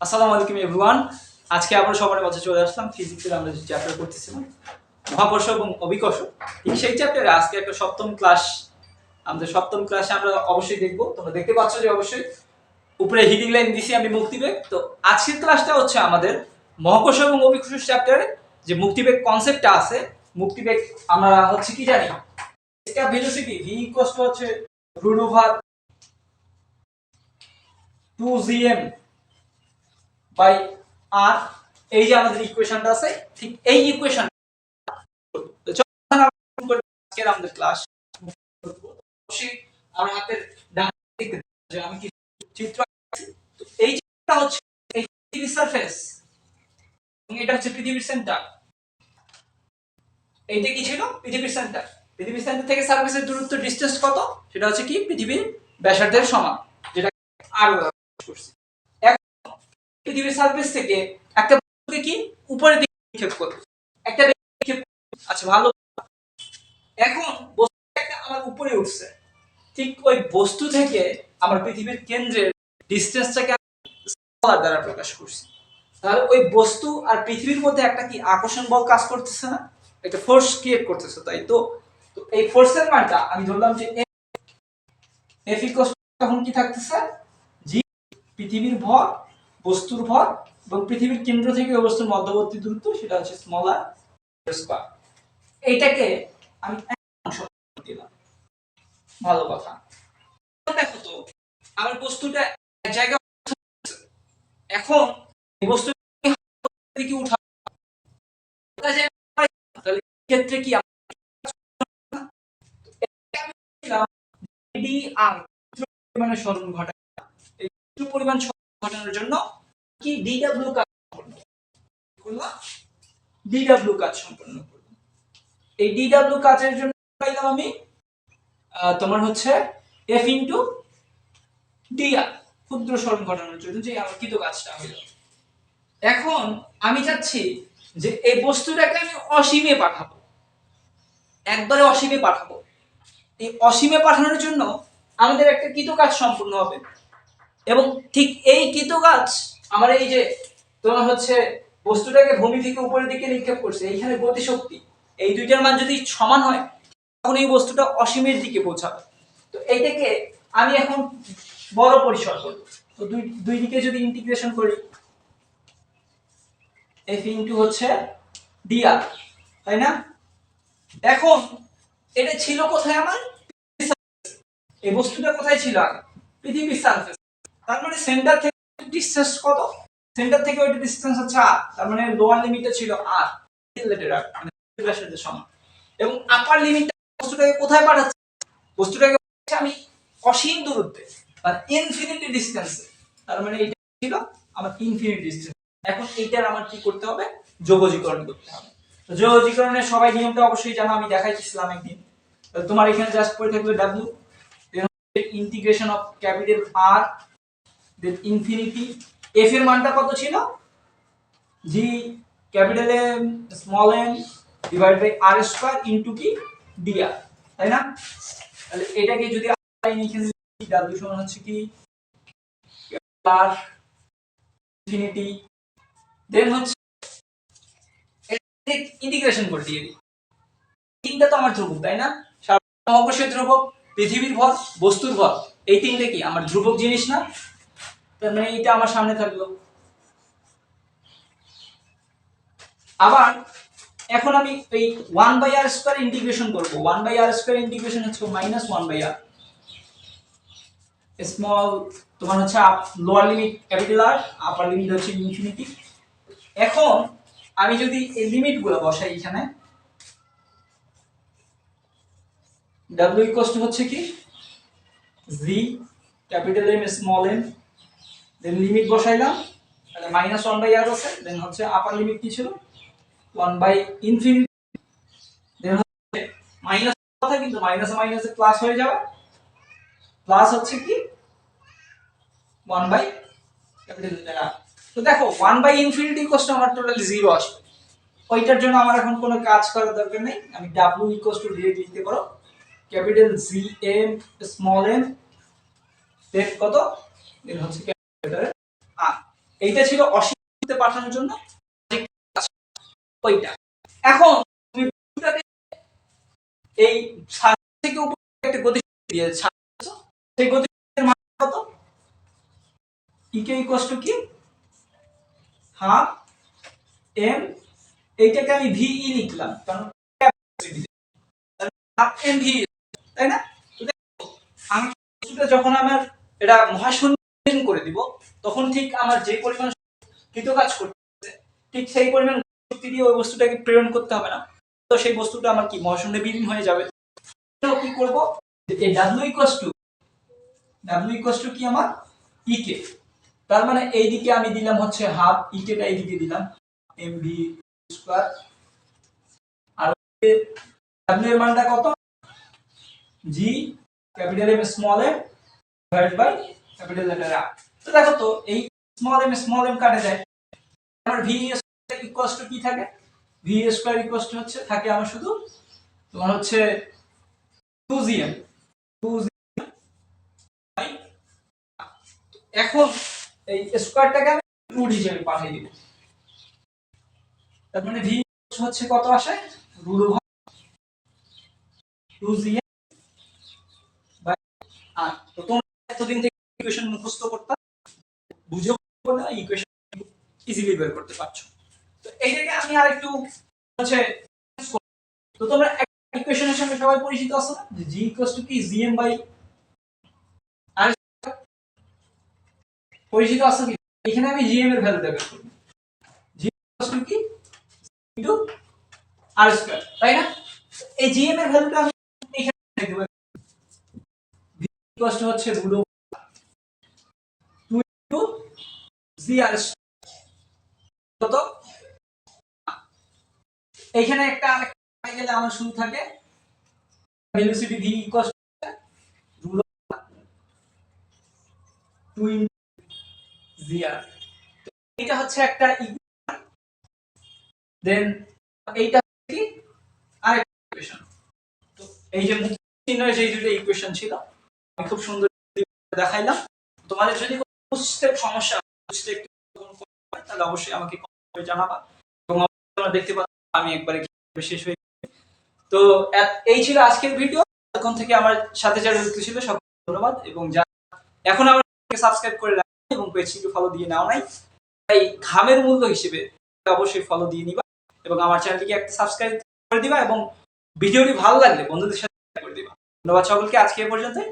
আসসালামু আলাইকুম এভরিওয়ান। আজকে আবার সবার কাছে চলে আসলাম। ফিজিক্সের আমরা যে চ্যাপ্টার করতেছিলাম, মহাকর্ষ এবং অভিকর্ষ ঠিক সেই চ্যাপ্টারে আজকে একটা সপ্তম ক্লাস আমাদের সপ্তম ক্লাসে আমরা অবশ্যই দেখব। তোমরা দেখতে পাচ্ছ যে অবশ্যই উপরে হিডিং লাইন দিছি আমি মুক্তিবেগ তো আজকের ক্লাসটা হচ্ছে আমাদের মহাকর্ষ এবং অভিকর্ষ চ্যাপ্টারে যে মুক্তিবেগ কনসেপ্টটা আছে। মুক্তিবেগ আমরা হচ্ছে কি জানি? এটা ভেলোসিটি ভি ইকুয়ালস টু হচ্ছে root over two GM by R এই যে আমাদের ইকুয়েশনটা আছে, ঠিক এই ইকুয়েশন আজকের আমাদের ক্লাস আমার হাতের ডান দিকে যে আমি কি চিত্র এই হচ্ছে এই পৃথিবীর সারফেস এটা হচ্ছে পৃথিবীর সেন্টার এইটা কি ছিল? পৃথিবীর সেন্টার পৃথিবীর সেন্টার থেকে সারফেসের দূরত্ব ডিসটেন্স কত? সেটা হচ্ছে কি? পৃথিবীর ব্যাসার্ধের সমান যেটা আর করছি। পৃথিবীর সারফেস থেকে একটা বস্তুকে কি উপরের দিকে নিক্ষেপ করবে? একটা নিক্ষেপ আচ্ছা ভালো। এখন বস্তুটা একটা আমার উপরে উঠছে। ঠিক ওই বস্তু থেকে আমার পৃথিবীর কেন্দ্রের ডিস্টেন্সটাকে দ্বারা প্রকাশ করছি। তাহলে ওই বস্তু আর পৃথিবীর মধ্যে একটা কি আকর্ষণ বল কাজ করতেছে না? একটা ফোর্স ক্রিয়েট করতেছে, তাই তো? এই ফোর্সের মানটা আমি ধরলাম যে এফ ইকোয়াস তখন কি থাকতেছে? জি পৃথিবীর ভর বস্তুর ভর এবং পৃথিবীর কেন্দ্র থেকে বস্তুর মধ্যবর্তী দূরত্ব সেটা হচ্ছে স্মল আর স্কোয়ার এইটাকে আমি অংশ দিলাম। ভালো কথা। দেখো তো আমার বস্তুটা এক জায়গায় এখন বস্তু দিকে উঠা ক্ষেত্রে কি পরিমাণে স্মরণ ঘটায় পরিমাণ ঘটানোর জন্য কি ডিডব্লিউ কাজ সম্পন্ন করলাম ডিডব্লিউ কাজ সম্পন্ন করলাম এই ডিডব্লিউ কাজের জন্য পাইলাম আমি তোমার হচ্ছে এফ ইন্টু ডিআর ক্ষুদ্র স্মরণ ঘটানোর জন্য যে আমার কৃত কাজটা হইল। এখন আমি চাচ্ছি যে এই বস্তুটাকে আমি অসীমে পাঠাবো। একবারে অসীমে পাঠাবো। এই অসীমে পাঠানোর জন্য আমাদের একটা কৃত কাজ সম্পূর্ণ হবে। এবং ঠিক এই কৃত কাজ আমার এই যে তোমার হচ্ছে বস্তুটাকে ভূমি থেকে উপরের দিকে নিক্ষেপ করছে, এইখানে গতিশক্তি, এই দুইটার মান যদি সমান হয়, তখন এই বস্তুটা অসীমের দিকে পৌঁছাবে। তো এইটাকে আমি এখন বড় পরিসর করব। তো দুই দুই দিকে যদি ইন্টিগ্রেশন করি এফ ইন্টু হচ্ছে ডিআর তাই না? এখন এটা ছিল কোথায় আমার? এই বস্তুটা কোথায় ছিল আগে? পৃথিবীর সারফেস তার মানে সেন্টার থেকে ডিসটেন্স কত? সেন্টার থেকে ওইটা ডিসটেন্স হচ্ছে আর তার মানে লোয়ার লিমিটটা ছিল আর রিলেটেড আর মানে সমান। এবং আপার লিমিটটা বস্তুটাকে কোথায় পাঠাচ্ছে? বস্তুটাকে আমি অসীম দূরত্বে মানে ইনফিনিটি ডিসটেন্সে তার মানে এটা ছিল আমার ইনফিনিটি ডিসটেন্স এখন এইটার আমার কি করতে হবে? যোগজীকরণ করতে হবে। তো যোগজীকরণের সবাই নিয়মটা অবশ্যই জানো, আমি দেখাইছিলাম একদিন। তোমার এখানে জাস্ট পড়ে থাকবে W integration of capital R infinity F এর মানটা কত ছিল? G capital M small m divide by R square into কি? ডিআর তাই না? এটাকে যদি ডাব্লিউ সমান হচ্ছে কি? ইনফিনিটি দেন হচ্ছে ইন্টিগ্রেশন করে দিয়ে তিনটা তো আমার ধ্রুবক, তাই না? মহাকর্ষীয় ধ্রুবক, পৃথিবীর ভর, বস্তুর ভর, এই তিনটে কি? আমার ধ্রুবক জিনিস না। তার মানে এটা আমার সামনে থাকল। আবার এখন আমি এই one by R square integration করব। One by R square integration হচ্ছে minus one by R small তোমার হচ্ছে lower limit capital R upper limit হচ্ছে ইনফিনিটি এখন আমি যদি এই লিমিটগুলো বসাই এখানে ডাব্লিউ ইকোয়াস টু হচ্ছে কি? G capital M small m then limit বসাইলাম, তাহলে মাইনাস ওয়ান বাই আর আছে দেন হচ্ছে আপার লিমিট কি ছিল? ওয়ান বাই ইনফিনিটি দেন হচ্ছে মাইনাস কথা কিন্তু মাইনাসে মাইনাসে প্লাস হয়ে যাবে। প্লাস হচ্ছে কি? ওয়ান বাই তো দেখো ওয়ান বাই ইনফিনিটি কোস্ট আমার টোটালি জিরো আসবে। ওইটার জন্য আমার এখন কোনো কাজ করার দরকার নেই। আমি ডাব্লিউ ইকোয়াস টু ডিরেক্ট লিখতে পারো। Capital G M small m then কত? দেন হচ্ছে এইটা ছিল অশিক্ষিত পাঠানোর জন্য ওইটা। এখন এই থেকে উপরে একটা গতি সেই মান কত? ইকে কি হাফ এম এইটাকে আমি ভিই লিখলাম, কারণ হাফ এম ভি তাই না? যখন আমার, এটা মহাশূন্য করে দিব, তখন ঠিক আমার যে পরিমাণ কৃত কাজ করতেছে ঠিক সেই পরিমাণ শক্তি দিয়ে ওই বস্তুটাকে প্রেরণ করতে হবে না। তো সেই বস্তুটা আমার কি, মহাশূন্যে বিলীন হয়ে যাবে? কি করব? এই টু টু কি আমার? ইকে তার মানে এইদিকে আমি দিলাম হচ্ছে হাফ ইকেটা এইদিকে দিলাম এম ভি স্কোয়ার আর এর মানটা কত? G capital M small m divide by capital letter R তো দেখো তো, এই স্মল এম স্মল এম কাটে যায়। আমার ভি ইকুয়াস টু কি থাকে? ভি স্কোয়ার ইকুয়াস টু হচ্ছে, থাকে আমার শুধু তোমার হচ্ছে two G M two G এখন এই স্কোয়ারটাকে আমি রুট হিসেবে পাঠিয়ে দিব। তার মানে ভি হচ্ছে কত আসে? Root two G M by R তো তোমরা এতদিন থেকে ইকুয়েশন মুখস্থ করতাম বুঝে না ইকুয়েশন ইজিলি বের করতে পারছ। তো এইটাকে আমি আর একটু হচ্ছে তো তোমরা ইকুয়েশনের সঙ্গে সবাই পরিচিত আছো না? জি ইকুয়ালস টু কি? জিএম বাই আর পরিচিত আছো কি? এখানে আমি জিএম এর ভ্যালুটা বের করব। জি ইকুয়ালস টু কি? ইনটু আর স্কয়ার তাই না? এই জিএম এর ভ্যালুটা আমি এখানে লিখে দেব। ভি ইকুয়ালস টু হচ্ছে root two into G R কত এইখানে একটা আরেকটা গেলে আমার শুরু থাকে। ভেলোসিটি ভি আর এটা হচ্ছে একটা দেন এইটা কি? ইকুয়েশন তো এই যে দুটো ইকুয়েশন ছিল, আমি খুব সুন্দর দেখাইলাম। তোমাদের যদি সমস্যা তাহলে অবশ্যই আমাকে জানাবা। এবং দেখতে পাচ্ছ আমি একবারে শেষ হয়ে তো এই ছিল আজকের ভিডিও এখন থেকে আমার সাথে যারা যুক্ত ছিল সব ধন্যবাদ। এবং যারা এখন আমার সাবস্ক্রাইব করে রাখবে এবং পেজটিকে ফলো দিয়ে নাও নাই। তাই ঘামের মূল্য হিসেবে অবশ্যই ফলো দিয়ে নিবা এবং আমার চ্যানেলটিকে একটা সাবস্ক্রাইব করে দিবা এবং ভিডিওটি ভালো লাগলে বন্ধুদের সাথে করে দিবা। ধন্যবাদ সকলকে, আজকে এ পর্যন্তই।